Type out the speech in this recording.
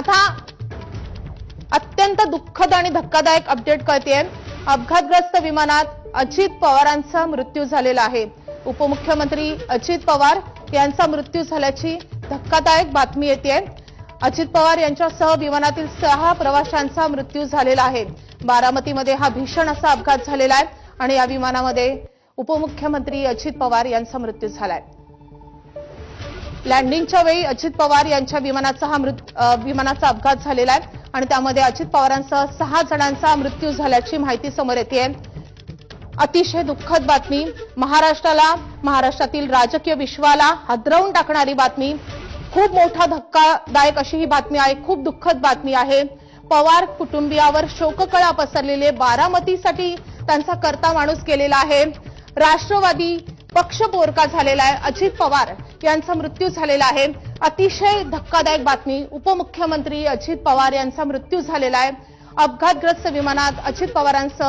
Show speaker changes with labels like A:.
A: आता अत्यंत दुःखद आणि धक्कादायक अपडेट कळते अपघातग्रस्त विमानात अजित पवारांचा मृत्यू झालेला आहे. उपमुख्यमंत्री अजित पवार यांचा मृत्यू झाल्याची धक्कादायक बातमी येते अजित पवार यांच्यासह विमानातील सहा प्रवाशांचा मृत्यू झालेला आहे. बारामतीमध्ये हा भीषण असा अपघात झालेला आहे आणि या विमानामध्ये उपमुख्यमंत्री अजित पवार यांचा मृत्यू झालाय. लँडिंगच्या वेळी अजित पवार यांच्या विमानाचा हा मृत विमानाचा अपघात झालेला आहे आणि त्यामध्ये अजित पवारांसह सहा जणांचा मृत्यू झाल्याची माहिती समोर येते अतिशय दुःखद बातमी. महाराष्ट्राला महाराष्ट्रातील राजकीय विश्वाला हादरवून टाकणारी बातमी. खूप मोठा धक्कादायक अशी ही बातमी आहे. खूप दुःखद बातमी आहे. पवार कुटुंबियावर शोककळा पसरलेले बारामतीसाठी त्यांचा करता माणूस केलेला आहे. राष्ट्रवादी पक्ष बोरका झालेला आहे. अजित पवार यांचा मृत्यू झालेला आहे. अतिशय धक्कादायक बातमी. उपमुख्यमंत्री अजित पवार यांचा मृत्यू झालेला आहे. अपघातग्रस्त विमानात अजित पवारांसह